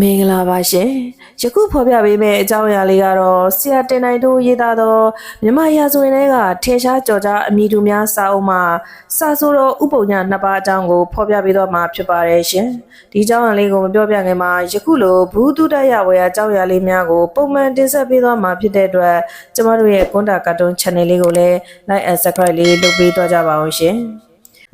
မင်္ဂလာပါရှင်ယခုဖော်ပြပေးမယ့်အကြောင်းအရာလေးကတော့ဆရာတင်နိုင်တို့ရေးသားသောမြမရာဇဝင်တွေကထင်ရှားကြော်ကြားအမိသူများစာအုပ်မှာစာဆိုတော်ဥပုံညာနှစ်ပါးအကြောင်းကိုဖော်ပြပေးတော့မှာဖြစ်ပါတယ်ရှင်ဒီအကြောင်းအရာလေးကိုမပြောပြခင်မှာယခုလိုဘူးတုတရဝယ်အကြောင်းအရာလေးများကိုပုံမှန်တင်ဆက်ပေးသွားမှာဖြစ်တဲ့အတွက်ကျမတို့ရဲ့ကွန်တာကာတွန်း channel လေးကိုလည်း like and subscribe လေးလုပ်ပေးတော့ကြပါအောင်ရှင်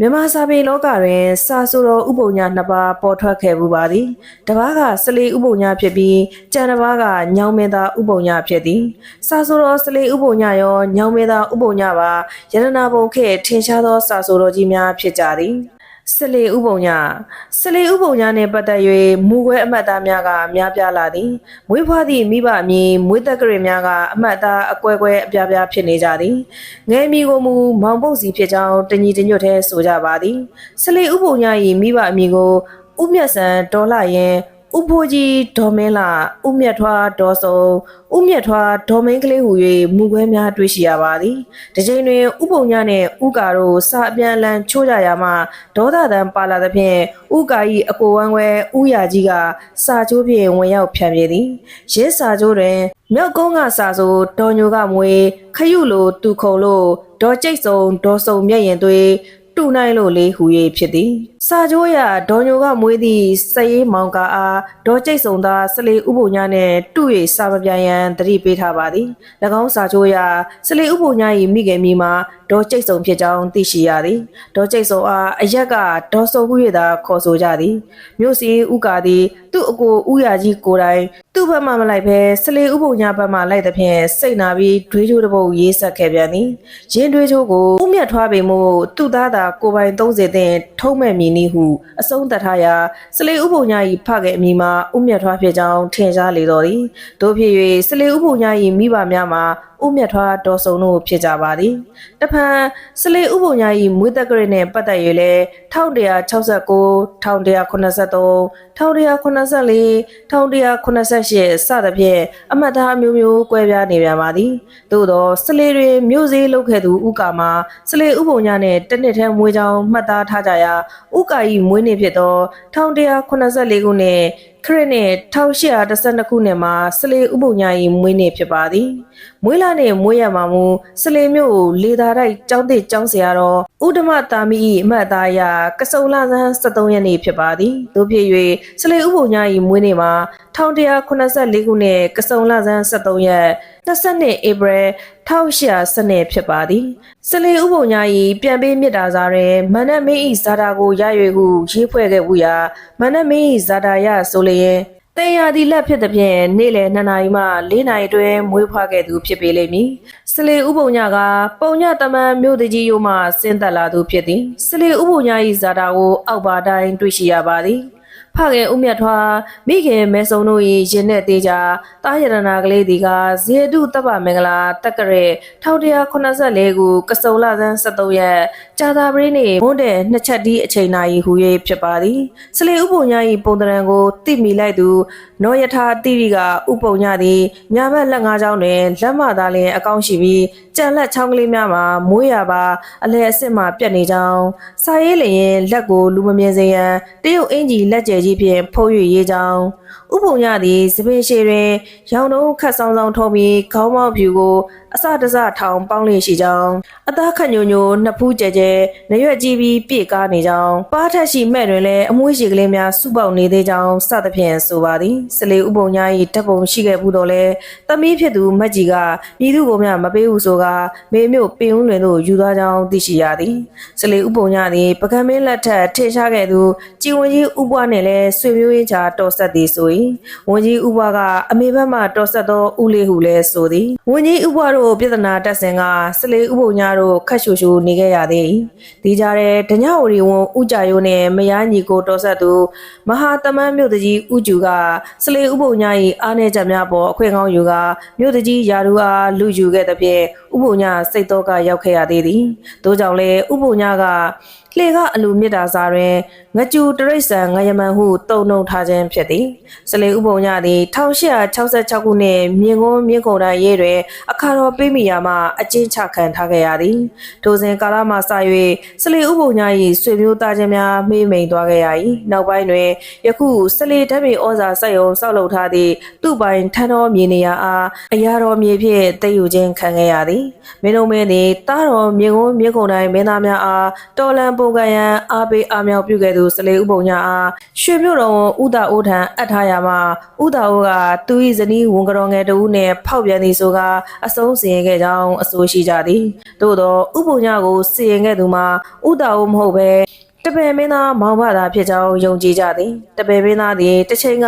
မြန်မာစာပေလောကတွင်စာဆိုတော်ဥပုံညာနှစ်ပါးပေါ်ထွက်ခဲ့မှုပါသည်။တစ်ပါးကစလေဥပုံညာဖြစ်ပြီးကျန်တစ်ပါးကညောင်မင်းသားဥပုံညာဖြစ်သည်။စာဆိုတော်စလေဥပုံညာရောညောင်မင်းသားဥပုံညာပါယရနာဘုံခေတ်ထင်ရှားသောစာဆိုတော်ကြီးများဖြစ်ကြသည်။ စလေဥပုံညာစလေဥပုံညာနှင့်ပတ်သက်၍မူခွဲအမှတ်သားများကများပြားလာသည်။မွေးဖွားသည့်မိဘအမည်မွေးသက်ကြရများကအမှတ်သားအကွဲကွဲအပြားပြားဖြစ်နေကြသည်။ငယ်မီကိုမူမောင်ပုတ်စီဖြစ်ကြောင်းတညီတညွတ်ထဲဆိုကြပါသည်။စလေဥပုံညာ၏မိဘအမည်ကိုဥမြတ်ဆန်ဒေါ်လာရင် ဥဖိုးကြီးဒေါ်မင်းလာဥမြတ်ထွားဒေါ်စုံဥမြတ်ထွားဒေါ်မင်းကလေးဟူ၍မူခွဲများတွေ့ရှိရပါသည်။ဒီချိန်တွင်ဥပုံညနှင့်ဥကာတို့စာအပြန်အလှန်ချိုးကြရာမှဒေါသတန်ပါလာသဖြင့်ဥကာ၏အကိုဝမ်းခွဲဥယာကြီးကစာချိုးဖြင့်ဝင်ရောက်ဖြန့်ပြေသည်။ရစ်စာချိုးတွင်မြောက်ကုန်းကစာဆိုဒေါ်ညိုကမွေခရုလိုတူခုံလိုဒေါ်ကျိတ်စုံဒေါ်စုံမျက်ရင်သွေး တူနိုင်လို့လေးဟူ၍ဖြစ်သည်စာကြိုးရဒေါ်ညိုကမွေးသည့်စရေးမောင်ကအားဒေါ်ကျိတ်စုံသာစလေဥပုံညာနှင့်တူ၍စာမပြန်ရန်တတိပေးထားပါသည်၎င်းစာကြိုးရစလေဥပုံညာ၏မိခင်မိမှာဒေါ်ကျိတ်စုံဖြစ်ကြောင်းသိရှိရသည်ဒေါ်ကျိတ်စုံအားအရက်ကဒေါ်စုံဟု၍သာခေါ်ဆိုကြသည်မြို့စီဥကာသည်သူ့အကိုဥယာကြီးကိုယ်တိုင် သူ့ဘက်မှမလိုက်ဘဲစလေဥပုံညာဘက်မှလိုက်သဖြင့်စိတ်နာပြီးဒွေးချိုးတစ်ပုတ်ရေးဆက်ခဲ့ပြန်သည်ရင်းဒွေးချိုးကိုဥမြတ်ထွားပေမို့သူ့သားသာကိုယ်ပိုင်30တင်ထုံးမဲ့မည်နည်းဟုအဆုံးသတ်ထားရာစလေဥပုံညာ၏ဖခဲ့အမည်မှာဥမြတ်ထွားဖြစ်ကြောင်းထင်ရှားလေတော်သည်တို့ဖြစ်၍စလေဥပုံညာ၏မိဘများမှာဥမြတ်ထွားတော်စုံတို့ဖြစ်ကြပါသည်တဖန်စလေဥပုံညာ၏မွေးသက်ကြရနှင့်ပတ်သက်၍လည်း1169 1183 1184 1188စသဖြင့်အမှတ်သားအမျိုးမျိုးကွဲပြားနေပြန်ပါသည်သို့သောစလေတွင်မြို့စည်းလုပ်ခဲ့သူဥကာမှာစလေဥပုံညာနှင့်တစ်နှစ်ထဲမွေးကြောင်းမှတ်သားထားကြရာဥကာ၏မွေးနေ့ဖြစ်သော1184ခုနှစ်ခရစ်နှစ်1812ခုနှစ်မှာစလေဥပုံညာ၏မွေးနေ့ဖြစ်ပါသည် မွေးလာနှင့်မွေးရမှာမူစလေမြို့ကိုလေသာတိုက်ကျောင်းသစ်ကျောင်းဆရာတော်ဥဒ္ဓမတာမီ၏အမှတ်အသားအရကစုံလာဆန်း73ရက်နေ့ဖြစ်ပါသည်တို့ဖြစ်၍စလေဥပုံညာ၏မွေးနေ့မှာ1184ခုနှစ်ကစုံလာဆန်း73ရက်22ဧပြီ1800နှစ်ဖြစ်ပါသည်စလေဥပုံညာ၏ပြန်ပေးမြစ်တာစားတွင်မန္တမင်း၏ဇာတာကိုရရွေဟုရေးဖွဲ့ခဲ့မှုရာမန္တမင်း၏ဇာတာရဆိုလျင် တေယာဒီလက်ဖြစ်တဲ့ဖြင့်နေ့လယ်2နာရီမှ4နာရီတွင်မွေးဖွားခဲ့သူဖြစ်ပေလိမ့်မည်။စလေဥပုံညာကပုံညတမန်မြို့တကြီးရိုးမှဆင်းသက်လာသူဖြစ်သည်။စလေဥပုံညာ၏ဇာတာကိုအောက်ပါတိုင်းတွေ့ရှိရပါသည်။ ဖခင်ဦးမြတ်ထွားမိခင်မဲဆုံတို့၏ရင်နဲ့သေးကြတာရတနာကလေးဒီကဇေတုတပ်ပမင်္ဂလာတက္ကရဲ1184ခုကစုံလဆန်း73ရက်ကြာသာပရိနေမွန်းတဲ့နှစ်ချက်ဒီအချိန်နာရီဟူ၍ဖြစ်ပါသည်စလေဥပုံညာ၏ပုံတရံကိုတိမိလိုက်သူနောယထာတိရိကဥပုံညာသည်ညာဘက်လက်ငါးချောင်းတွင်လက်မသားလျင်အကောင့်ရှိပြီးကြံလက်ချောင်းကလေးများမှာမွေးရပါအလဲအစစ်မှပြက်နေကြောင်းစာရေးလျင်လက်ကိုလူမမြင်စေရန်တရုတ်အင်ကြီးလက်ကျဲကြီးဖြင့်ဖုံး၍ရေးကြောင်းဥပုံရသည်စပင်ရှည်တွင် ရောင်တုံးခတ်ဆောင်ဆောင်ထုံးပြီးခေါင်းမောက်ဖြူကို အစတစထောင်ပေါင်းလျက်ရှိကြောင်းအသားခတ်ညိုညိုနှစ်ဖူးကျဲကျဲနရွက်ကြီးပြီးပြည့်ကားနေကြောင်းပါးထက်ရှိမဲ့တွင်လည်းအမွှေးရှိကလေးများစုပေါက်နေသေးကြောင်းစသဖြင့်ဆိုပါသည်စလေဥပုံညာ၏တပ်ပုံရှိခဲ့ဘူးတော့လဲသမီးဖြစ်သူမက်ကြီးကပြည်သူကိုမျှမပေးဘူးဆိုကမေမျိုးပင်ဦးလွင်တို့ယူသွားကြောင်းသိရှိရသည်စလေဥပုံညာသည်ပကံမင်းလက်ထက်ထေရှားခဲ့သူကြည်ဝင်ကြီးဥပွားနှင့်လည်းဆွေမျိုးရင်းချာတော်ဆက်သည်ဆို၏ဝန်ကြီးဥပွားကအမေဘက်မှတော်ဆက်သောဦးလေးဟုလည်းဆိုသည်ဝန်ကြီးဥပွားတို့ပြဿနာတက်စဉ်ကစလေဥပုံညာတို့ခတ်ရှူရှူနေခဲ့ရသည်ဒီကြတဲ့ဒညဝရီဝန်ဥကြယိုနှင့်မယားညီကိုတော်ဆက်သူမဟာတမန်းမြို့တကြီးဥကျူကစလေဥပုံညာ၏အားနည်းချက်များပေါ်အခွင့်ကောင်းယူကမြို့တကြီးယာရူအားလူယူခဲ့သဖြင့်ဥပုံညာစိတ်တော့ကရောက်ခဲ့ရသေးသည်။သို့ကြောင့်လည်းဥပုံညာက လှေကအလူမြစ်တာစာတွင်ငကြူတရိษံငယမန်ဟုတုံနှုံထားခြင်းဖြစ်သည်စလေဥပုံညသည်1866ခုနှစ်မြင်းကုန်းမြင်းကုန်တိုင်းရဲတွင်အခါတော်ပေးမိရာမှအကျဉ်းချခံထားခဲ့ရသည်ထိုစဉ်ကာလမှစ၍စလေဥပုံည၏ဆွေမျိုးသားချင်းများမေးမိန်သွားခဲ့ရ၏နောက်ပိုင်းတွင်ယခုစလေဓာတ်မြေဩဇာစက်ရုံဆောက်လုပ်ထားသည့်သူ့ပိုင်ထန်းတော်မြေနေရာအားအရာတော်မြေဖြင့်တည်ယူခြင်းခံခဲ့ရသည်မင်းတို့မင်းသည်တားတော်မြေကုန်းမြေကုန်တိုင်းမင်းသားများအားတော်လန်ပုံကံရန်အားပေးအားမြောက်ပြုခဲ့သူစလေဥပုံညအားရွှေမြို့တော်ဝန်ဥဒအိုးထံအပ်ထားရမှာဥဒအိုးကသူ၏ဇနီးဝန်ကတော်ငယ်တဦးနှင့်ဖောက်ပြန်သည်ဆိုကာအဆုံးစီရင်ခဲ့ကြောင်းအဆိုရှိကြသည်သို့သောဥပုံညကိုစီရင်ခဲ့သူမှာဥဒအိုးမဟုတ်ဘဲ တပယ်မင်းသားမောင်ဘသာဖြစ်ကြောင်းယုံကြည်ကြသည်တပယ်မင်းသားသည်တစ်ချိန်က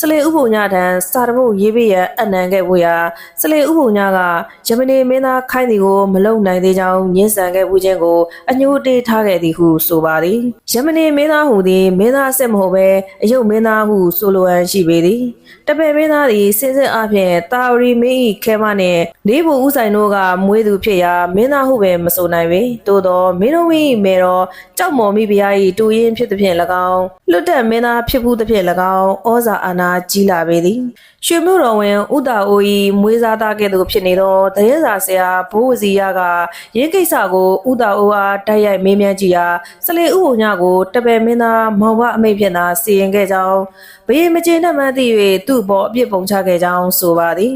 စလေဥပုံညထံစာတပုတ်ရေးပေးရန်အနံခဲ့ဖို့ရာစလေဥပုံညကယမနီမင်းသားခိုင်းသည်ကိုမလုံနိုင်သေးကြောင်းညှင်းဆန်ခဲ့မှုချင်းကိုအညှိုးတေးထားခဲ့သည်ဟုဆိုပါသည်ယမနီမင်းသားဟူသည်မင်းသားအစ်စ်မဟုတ်ဘဲအယုတ်မင်းသားဟုဆိုလိုဟန်ရှိပေသည်တပယ်မင်းသားသည်စင်စစ်အပြင်တာဝရီမင်း၏ခဲမနှင့်လေးဘူဦးဆိုင်တို့ကမွေးသူဖြစ်ရာမင်းသားဟုပဲမဆိုနိုင်ပေသို့သောမင်းတို့၏မေတော်ကြောက်မော်မိဖုရား၏တူရင်ဖြစ်သည်ဖြင့်၎င်းလွတ်တက်မင်းသားဖြစ်မှုသည်ဖြင့်၎င်းဩဇာအာဏာကြီးလာပေသည်ရွှေမြို့တော်ဝင်ဥတာအို၏မွေးစားသားကဲ့သို့ဖြစ်နေသောတရေစာဆရာဘိုးဝစီရကရင်းကိစ္စကိုဥတာအိုအားတိုက်ရိုက်မေးမြန်းကြည့်ရာစလေဥပုံညကိုတပယ်မင်းသားမောင်ဘအမိတ်ဖြင့်သာစီရင်ခဲ့ကြောင်းဘယေမကျေနပ်မှန်းသိ၍သူ့ဘောအပြစ်ပုံချခဲ့ကြောင်းဆိုပါသည်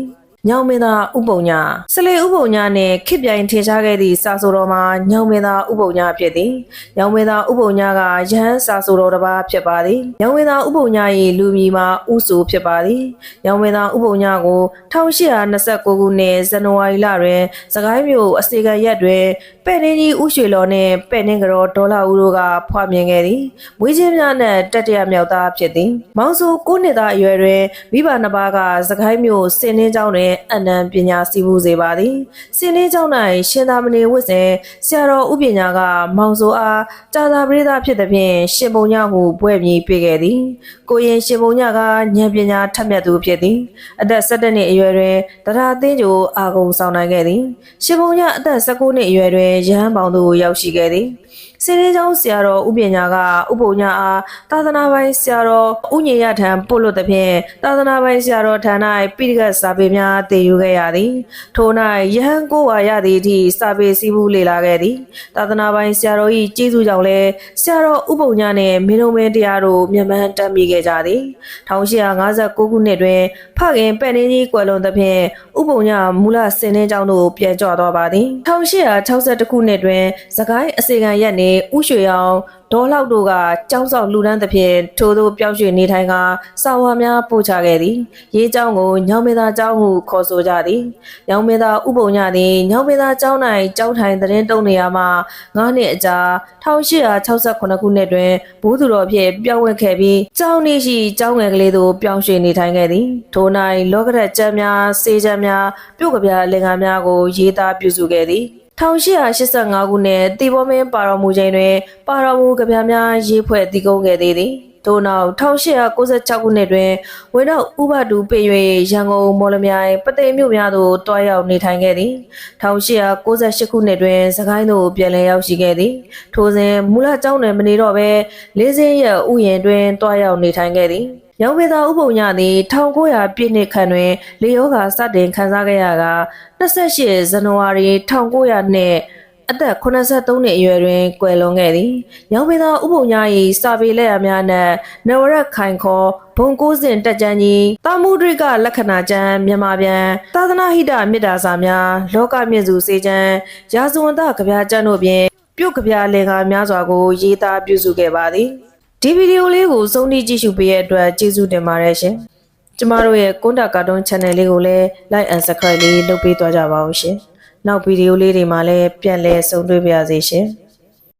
ညောင်မင်းသားဥပုံညာစလေဥပုံညာနှင့်ခစ်ပြိုင်ထင်ရှားခဲ့သည့်စာဆိုတော်မှာညောင်မင်းသားဥပုံညာဖြစ်သည်ညောင်မင်းသားဥပုံညာကယဟန်စာဆိုတော်တစ်ပါးဖြစ်ပါသည်ညောင်မင်းသားဥပုံညာ၏လူမည်မှာဥဆိုဖြစ်ပါသည်ညောင်မင်းသားဥပုံညာကို1829ခုနှစ်ဇန်နဝါရီလတွင်စကိုင်းမြို့အစေခံရက်တွင်ပဲ့နှင်းကြီးဥရွှေလော်နှင့်ပဲ့နှင်းကြောဒေါ်လာဦးတို့ကဖွာမြင်ခဲ့သည်မွေးချင်းများနှင့်တတရမြောက်သားဖြစ်သည်မောင်ဆို9နှစ်သားအရွယ်တွင်မိဘနှစ်ပါးကစကိုင်းမြို့စင်နှင်းကျောင်းတွင်အနံပညာစီးပူးစေပါသည်စင်နှင်းကျောင်း၌ရှင်သာမဏေဝတ်စဉ်ဆရာတော်ဥပညာကမောင်ဆိုအားတာသာပရိသတ်ဖြစ်သည်ဖြင့်ရှင်ပုံညဟုဘွဲ့မြည်ပေးခဲ့သည်ကိုရင်ရှင်ပုံညကဉာဏ်ပညာထက်မြက်သူဖြစ်သည်အသက်17နှစ်အရွယ်တွင်တရားသင်းကျိုအာဂုံဆောင်နိုင်ခဲ့သည်ရှင်ပုံညအသက်19နှစ်အရွယ်တွင်ရဟန်းပေါင်သို့ရောက်ရှိခဲ့သည် စင်းလေးချောင်းဆရာတော်ဥပညာကဥပုံညာအားသာသနာပိုင်ဆရာတော်ဥညင်ရထံပို့လို့သည်ဖြင့်သာသနာပိုင်ဆရာတော်ထံ၌ပိဋကတ်စာပေများတည်ယူခဲ့ရသည်ထို့၌ယဟန်ကိုဝါရသည့်အထိစာပေစည်းမှုလေ့လာခဲ့သည်သာသနာပိုင်ဆရာတော်၏ကျေးဇူးကြောင့်လည်းဆရာတော်ဥပုံညာနှင့်မင်းလုံးမင်းတရားတို့မြန်မာတက်မိခဲ့ကြသည်1859ခုနှစ်တွင်ဖခင်ပဲ့နှင်းကြီးကွယ်လွန်သဖြင့်ဥပုံညာမူလစင်နှင်းကျောင်းသို့ပြန်ကြွသွားပါသည်1862ခုနှစ်တွင်သခိုင်းအစေခံရက်နှင့်ဥရွှေအောင်ဒေါ်လောက်တို့ကကျောင်းဆောင်လူဒန်းသဖြင့်ထိုသို့ပြောင်းရွှေ့နေထိုင်ကစာဝါများပို့ချခဲ့သည်ရေးကျောင်းကိုညောင်မင်းသားကျောင်းဟုခေါ်ဆိုကြသည်ညောင်မင်းသားဥပုံညသည်ညောင်မင်းသားကျောင်း၌ကျောင်းထိုင်သတင်းတုံးနေရာမှာ9နှစ်အကြာ1868ခုနှစ်တွင်ဘိုးသူတော်ဖြင့်ပြောင်းဝဲခဲ့ပြီးကျောင်းနေရှိကျောင်းငယ်ကလေးသို့ပြောင်းရွှေ့နေထိုင်ခဲ့သည်ထို၌လောကရကျမ်းများစေချမ်းများပြုတ်ကပြလင်္ကာများကိုရေးသားပြုစုခဲ့သည် 1885ခုနှစ်တီဘောမင်းပါတော်မူချိန်တွင် ပါတော်မူကဗျာများရေးဖွဲ့တည်ကုန်းခဲ့သေးသည်ထို့နောက်1896ခုနှစ်တွင်ဝင်းတော့ဥပဒူပေ၍ရန်ကုန်မော်လမြိုင်ပသိမ်မြို့များသို့တွားရောက်နေထိုင်ခဲ့သည်1898ခုနှစ်တွင်စကိုင်းသို့ပြန်လည်ရောက်ရှိခဲ့သည် ထိုစဉ်မူလကျောင်းတွင်မနေတော့ဘဲလေးစင်းရဲ့ဥယျာဉ်တွင်တွားရောက်နေထိုင်ခဲ့သည် ရောင်ဝေသာဥပုံညသည်1900ပြည့်နှစ်ခန့်တွင်လေယောဂါစတင်ခန်းစားခဲ့ရက28ဇန်နဝါရီ1900နှစ်အသက်83နှစ်အရွယ်တွင်ကွယ်လွန်ခဲ့သည်။ရောင်ဝေသာဥပုံည၏စာပေလက်ရာများနှင့်နဝရက်ခိုင်ခေါ်ဘုံကိုးစဉ်တက်ကြံကြီးတာမုဒရိကလက္ခဏာကျမ်းမြန်မာပြန်သာသနာဟိတမေတ္တာစာများလောကမြင့်စုစေချမ်းရာဇဝန္တကဗျာကျမ်းတို့ဖြင့်ပြုတ်ကဗျာလင်္ကာများစွာကိုရေးသားပြုစုခဲ့ပါသည်။ ဒီဗီဒီယိုလေးကိုစုံထိကြည့်ရှုပေးတဲ့အတွက်ကျေးဇူးတင်ပါတယ်ရှင်။ကျမတို့ရဲ့ကွန်တာကာတွန်း channel လေးကိုလည်း like and subscribe လေးလုပ်ပေးသွားကြပါဦးရှင်။နောက်ဗီဒီယိုလေးတွေမှာလည်းပြန်လည်ဆုံတွေ့ပါရစေရှင်။